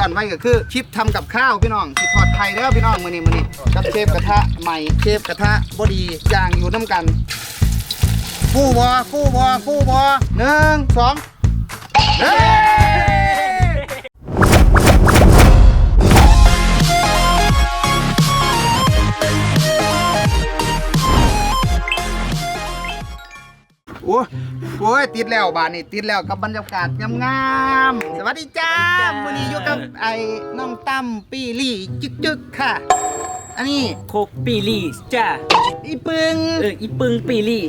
ย้อนไว้ก็คือคลิปทำกับข้าวพี่น้องสิทอดไข่เด้อพี่น้องมื้อนี้มื้อนี้กับเชฟกระทะใหม่เชฟกระทะบ่ดีย่างอยู่น้ำกันฟู่บ่ฟู่บ่ฟู่บ่หนึ่งสองเฮ้ย โอ้ โอ้ยติดแล้วบานนี่ติดแล้วกับบรรยากาศงามๆสวัสดีจ้าวันนี้อยู่กับไอ้น้องตั้มปีลี่จึกจึกๆค่ะ อันนี้โคกปีลี่จ้าอีปึงเอออีปึงปีลี่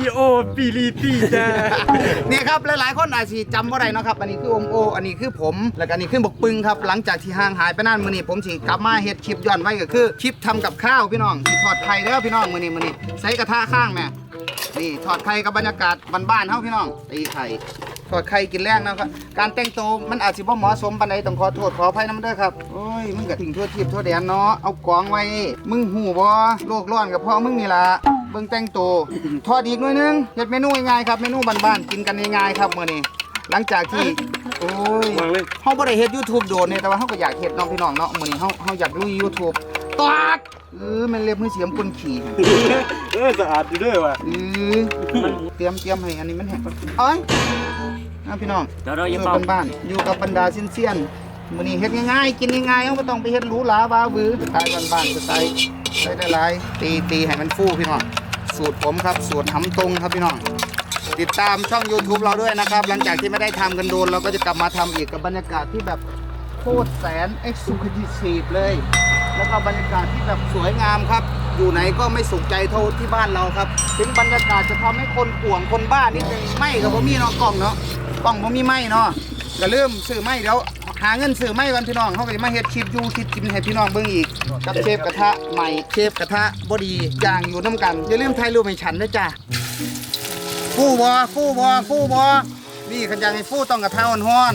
อีโอปีลีปีจ้าเนี่ยครับหลายๆคนอาจสิจำว่าไรเนาะครับ อันนี้คืออมโอ อันนี้คือผม แล้วก็อันนี้คือบกปึงครับ หลังจากที่ห่างหายไปนานมื้อนี้ผมสิกลับมาเฮ็ดคลิปย้อนไว้ก็คือคลิปทำกับข้าวพี่น้องสิทอดไข่เด้อพี่น้องมื้อนี้มื้อนี้ใส่กระทะข้างแม่ นี่ทอดไข่กับบรรยากาศบ้านๆเฮาพี่น้องตีไข่ทอดไข่กินแรงนะครับการแต่งตัวมันอาจสิบ่เหมาะสมปานใดต้องขอโทษขออภัยนำเด้อครับโอ้ยมึงก็ทิ้งทั่วทิพย์ทั่วแดนเนาะเอากองไว้ มึงหูบ่โลกร้อนกับพ่อมึงนี่ล่ะเบิ่งแต่งตัวทอดอีกหน่อยนึงเฮ็ดเมนูง่ายๆครับเมนูบ้านๆกินกันง่ายๆครับมื้อนี้หลังจากที่โอ้ยวางเฮาบ่ได้เฮ็ด YouTube โดนเนี่ยแต่ว่าเฮาก็อยากเฮ็ดเน้องพี่น้องเนาะมื้อนี้เฮาเฮาอยากลุย YouTube ตาก เออมันเล็บมือเสียมคนขี่เออสะอาดอยู่ด้วยว่ะเออเตรียมเตรียมให้อันนี้มันแห้งก่อนเอ้ยนะพี่น้องเดี๋ยวเราออย่ายู่เป่าบ้านๆอยู่กับบรรดาเซียนๆมื้อนี้เฮ็ดง่ายๆ กินง่ายๆเฮาบ่ต้องไปเฮ็ดหรูหราบ้าบือสไตล์บ้านๆสไตล์ใช้ได้หลายตีตีให้มันฟูพี่น้องสูตรผมครับสูตรหำตรงครับพี่น้องติดตามช่อง YouTube เราด้วยนะครับ หลังจากที่ไม่ได้ทำกันโดน เราก็จะกลับมาทำอีกกับบรรยากาศที่แบบโคตรแสนเอ็กซ์คลูซีฟเลย แล้วก็บรรยากาศที่แบบสวยงามครับ อยู่ไหนก็ไม่สุขใจเท่าที่บ้านเราครับ ถึงบรรยากาศจะทำให้คนป่วงคนบ้านิดนึงไม่กับพ่มีเนาะกล้องเนาะกล้องพ่มีไม่เนาะก็เริ่าลืมซื้อไม่เดี๋ยวหาเงินซื้อไม่กันพี่น้องเขาก็จะมาเฮ็ดคลิปอยูคลิปกินให้พี่น้องเบิ่งอีกกับเชฟกระทะใหม่เชฟกระทะบดีย่างอยู่น้ำกันอย่าลืมถ่ายรูปให้ฉันด้วยจ้าฟูบอฟูบอฟูบอนี่ขันยังให้ฟูต้องกระทะอ่อน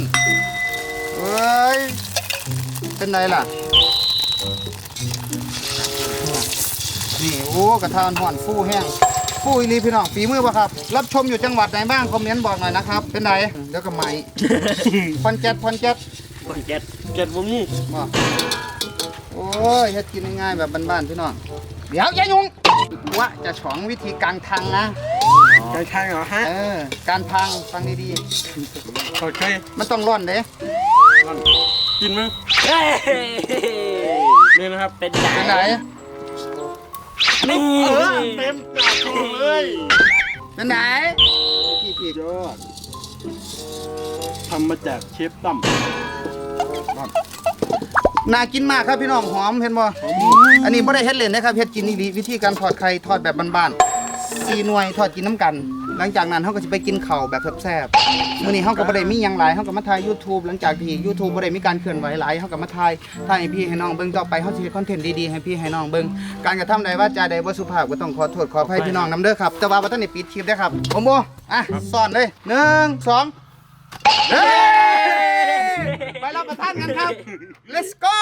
ๆเอ้ยเป็นไรล่ะ นี่โอ้กระทะอ่อนๆฟูแห้งฟูอีหลีพี่น้องฝีมือปะครับ รับชมอยู่จังหวัดไหนบ้างคอมเมนต์บอกหน่อยนะครับ เป็นไรเดี๋ยวก็ไม่พอนแจ็ดพอนแจ็ดคนเจ็ดเจ็ดบ่มีบ่โอ้ยเฮ็ดกินง่ายๆแบบบ้านๆพี่น้องเดี๋ยวอย่ายุ่งว่าจะฉองวิธีการทางนะใช่ใช่เหรอฮะเออการพังฟังดีโอเคๆมันต้องร่อนเด้กินมั้ยเฮ้ย นี่นะครับเป็นไงเป็นไหนนี่เออเต็มปากเลยเป็นไหนพี่พี่ยอดทำมาจากเชฟตั้มน่ากินมากครับพี่น้องหอมเห็นบ่อันนี้ไม่ได้เฮ็ดเล่นนะครับเฮ็ดกินนี่วิธีการทอดไข่ทอดแบบบ้านๆสี่หน่วยทอดกินน้ำกัน หลังจากนั้นเขาก็จะไปกินข้าวแบบแซ่บๆมื้อนี้เขาก็บ่ได้มีหยังหลายเขาก็มาถ่าย YouTube หลังจากที่ YouTube บ่ได้มีการเคลื่อนไหวหลายเขาก็มาถ่ายถ่ายให้พี่ให้น้องเบิ่งต่อไปเขาสิเฮ็ดคอนเทนต์ดีๆให้พี่ให้น้องเบิ่งการกระทำใดว่าจาใดบ่สุภาพก็ต้องขอโทษขออภัยพี่น้องนํเด้อครับ แต่ว่าบ่ทันได้ปิดคลิปเด้อครับผมบ่อะสอนเลยหนึ่งสองเฮ้ยไปรับประทานกันครับ let's go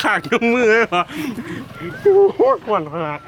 ขากยกมือเลยวะโคตรขวัญขนาด